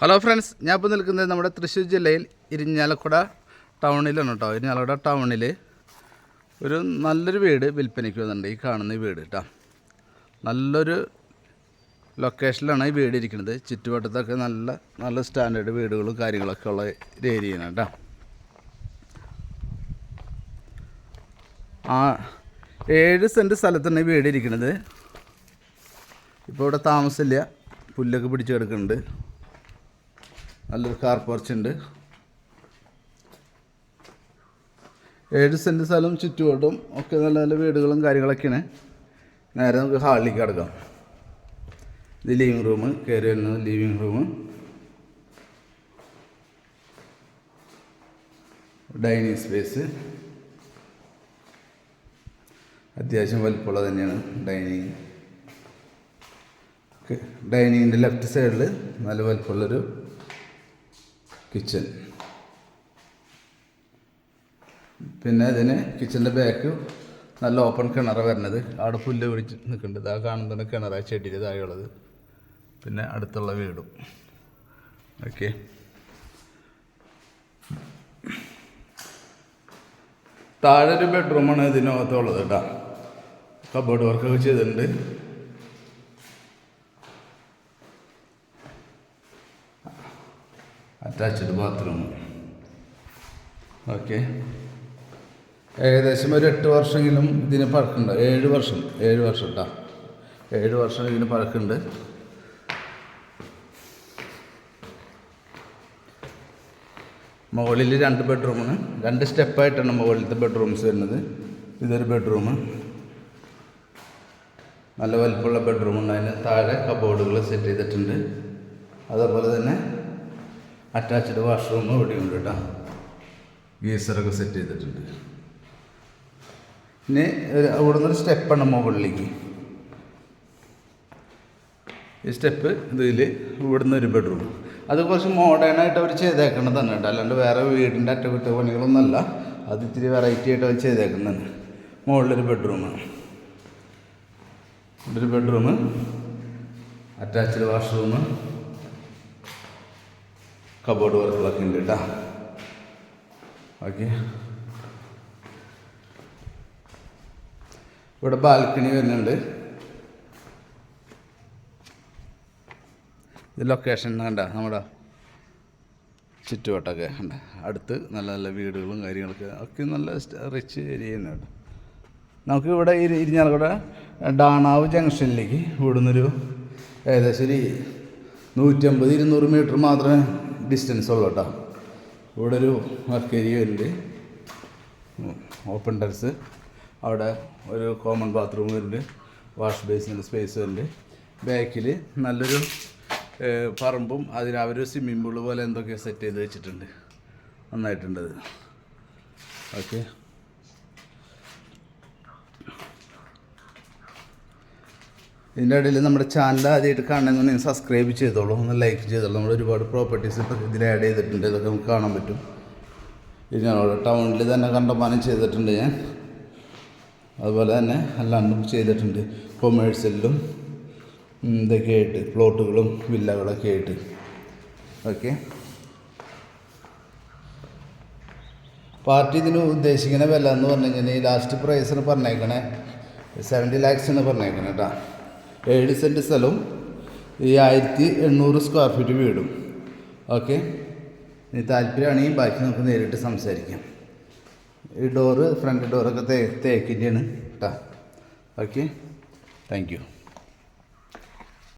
Hello friends ഞാൻ ഇപ്പോൾ നിൽക്കുന്നത് നമ്മുടെ തൃശ്ശൂർ ജില്ലയിൽ ഇരിഞ്ഞാലക്കുട ടൗണിലാണ് കേട്ടോ. ഇരിഞ്ഞാലക്കുട ടൗണിൽ ഒരു നല്ലൊരു വീട് വിൽപ്പനയ്ക്ക് വന്നിട്ടുണ്ട് ഈ കാണുന്ന ഈ വീട് കേട്ടോ. നല്ലൊരു ലൊക്കേഷനിലാണ് ഈ വീട് ഇരിക്കുന്നത്. ചുറ്റുവട്ടത്തൊക്കെ നല്ല നല്ല സ്റ്റാൻഡേർഡ് വീടുകളും കാര്യങ്ങളൊക്കെ ഉള്ള ഒരു ഏരിയയാണ് കേട്ടോ. ആ ഏഴ് സെന്റ് സ്ഥലത്താണ് ഈ വീട് ഇരിക്കുന്നത്. ഇപ്പോൾ ഇവിടെ താമസമില്ല. പുല്ലൊക്കെ പിടിച്ചു കിടക്കുന്നുണ്ട്. നല്ലൊരു കാർ പോർച്ച് ഉണ്ട്. ഏഴ് സെന്റ് സ്ഥലം ചുറ്റുവട്ടം ഒക്കെ നല്ല നല്ല വീടുകളും കാര്യങ്ങളൊക്കെയാണ്. നേരെ നമുക്ക് ഹാളിലേക്ക് കിടക്കാം. ഇത് ലിവിങ് റൂം കയറി വരുന്നത് ലിവിങ് റൂം ഡൈനിങ് സ്പേസ് അത്യാവശ്യം വലിപ്പമുള്ള തന്നെയാണ് ഡൈനിങ് ഡൈനിങ്ങിന്റെ ലെഫ്റ്റ് സൈഡിൽ നല്ല വലിപ്പമുള്ളൊരു കിച്ചൺ പിന്നെ ഇതിന് കിച്ചന്റെ ബാക്ക് നല്ല ഓപ്പൺ കിണർ വരുന്നത് അവിടെ പുല്ല് പിടിച്ച് നിൽക്കുന്നുണ്ട് ഇതാ കാണുന്നതാണ് കിണറ ചെടിയിൽ താഴെയുള്ളത് പിന്നെ അടുത്തുള്ള വീടും. ഓക്കെ താഴെ ഒരു ബെഡ്റൂമാണ് ഇതിനകത്തുള്ളത് കേട്ടോ കബോർഡ് വർക്കൊക്കെ ചെയ്തിട്ടുണ്ട്. അറ്റാച്ച്ഡ് ബാത്റൂം ഓക്കെ ഏകദേശം ഒരു എട്ട് വർഷമെങ്കിലും ഇതിന് പഴക്കുണ്ട് ഏഴ് വർഷം ഏഴ് വർഷം കേട്ടോ ഏഴ് വർഷം ഇതിന് പഴക്കുണ്ട് മുകളിൽ രണ്ട് ബെഡ്റൂമാണ് രണ്ട് സ്റ്റെപ്പായിട്ടാണ് മുകളിലത്തെ ബെഡ്റൂംസ് വരുന്നത്. ഇതൊരു ബെഡ്റൂം നല്ല വലിപ്പമുള്ള ബെഡ്റൂമുണ്ട് അതിന് താഴെ കബോർഡുകൾ സെറ്റ് ചെയ്തിട്ടുണ്ട്. അതേപോലെ തന്നെ അറ്റാച്ച്ഡ് വാഷ്റൂം ഇവിടെയുണ്ട് കേട്ടോ. ഗീസറൊക്കെ സെറ്റ് ചെയ്തിട്ടുണ്ട്. പിന്നെ അവിടെ നിന്നൊരു സ്റ്റെപ്പാണ് മുകളിലേക്ക്. ഈ സ്റ്റെപ്പ് ഇതിൽ ഇവിടുന്ന് ഒരു ബെഡ്റൂം അത് കുറച്ച് മോഡേൺ ആയിട്ട് അവർ ചെയ്തേക്കണതാണ് തന്നെ കേട്ടോ. അല്ലാണ്ട് വേറെ വീടിന്റെ അറ്റകുറ്റപ്പണികളൊന്നുമല്ല അത് ഇത്തിരി വെറൈറ്റി ആയിട്ട് അവർ ചെയ്തേക്കുന്നതാണ് മുകളിലൊരു ബെഡ്റൂമാണ് ഇവിടെ ഒരു ബെഡ്റൂം അറ്റാച്ച്ഡ് വാഷ്റൂം കബോർഡ് വർക്കുകളൊക്കെ ഉണ്ട് കേട്ടോ ഓക്കെ. ഇവിടെ ബാൽക്കണി വരുന്നുണ്ട്. ഇത് ലൊക്കേഷൻ കണ്ട നമ്മുടെ ചുറ്റുവട്ടമൊക്കെ ഉണ്ട് അടുത്ത് നല്ല നല്ല വീടുകളും കാര്യങ്ങളൊക്കെ ഒക്കെ നല്ല റിച്ച് ഏരിയ തന്നെ നമുക്ക് ഇവിടെ ഇരി- ഇരിഞ്ഞാലക്കുട ഡാണാവ് ജംഗ്ഷനിലേക്ക് ഇവിടുന്നൊരു ഏകദേശം ഒരു നൂറ്റമ്പത് ഇരുന്നൂറ് മീറ്റർ മാത്രമേ ഡിസ്റ്റൻസ് ഉള്ളു കേട്ടോ. ഇവിടെ ഒരു വർക്ക് ഉണ്ട്. ഓപ്പൺ ടെറസ് അവിടെ ഒരു കോമൺ ബാത്റൂം വരുന്നുണ്ട് വാഷ് ബേസിന്റെ സ്പേസ് ഉണ്ട്. ബാക്കിൽ നല്ലൊരു പറമ്പും അതിന് അവർ സ്വിമ്മിംഗ് പൂൾ പോലെ എന്തൊക്കെ സെറ്റ് ചെയ്ത് വെച്ചിട്ടുണ്ട്. നന്നായിട്ടുണ്ടത് ഓക്കെ ഇതിന്റെ ഇടയിൽ നമ്മുടെ ചാനൽ ആദ്യമായിട്ട് കാണണമെന്നുണ്ടെങ്കിൽ സബ്സ്ക്രൈബ് ചെയ്തോളൂ. ഒന്ന് ലൈക്ക് ചെയ്തോളൂ. നമ്മൾ ഒരുപാട് പ്രോപ്പർട്ടീസ് ഇപ്പോൾ ഇതിൽ ആഡ് ചെയ്തിട്ടുണ്ട്. ഇതൊക്കെ നമുക്ക് കാണാൻ പറ്റും. ഇത് ഞങ്ങളുടെ ടൗണിൽ തന്നെ കണ്ടമാനം ചെയ്തിട്ടുണ്ട് ഞാൻ. അതുപോലെ തന്നെ അല്ലാണ്ടും ചെയ്തിട്ടുണ്ട്. കൊമേഴ്സ്യലിലും ഇതൊക്കെ ആയിട്ട് പ്ലോട്ടുകളും വില്ലകളൊക്കെ ആയിട്ട്. ഓക്കെ പാർട്ടി ഇതിന് ഉദ്ദേശിക്കുന്ന വില എന്ന് പറഞ്ഞു കഴിഞ്ഞാൽ ഈ ലാസ്റ്റ് പ്രൈസിന് പറഞ്ഞേക്കണേ സെവന്റി ലാക്സ് എന്ന് പറഞ്ഞേക്കണേ കേട്ടോ ഏഴ് സെന്റ് സ്ഥലവും ഈ ആയിരത്തി എണ്ണൂറ് സ്ക്വയർ ഫീറ്റ് വീടും. ഓക്കെ ഇനി താല്പര്യമാണെങ്കിൽ ബാക്കി നമുക്ക് നേരിട്ട് സംസാരിക്കാം. ഈ ഡോറ് ഫ്രണ്ട് ഡോറൊക്കെ തേ തേക്കിന്റെയാണ് കേട്ടോ ഓക്കെ താങ്ക് യു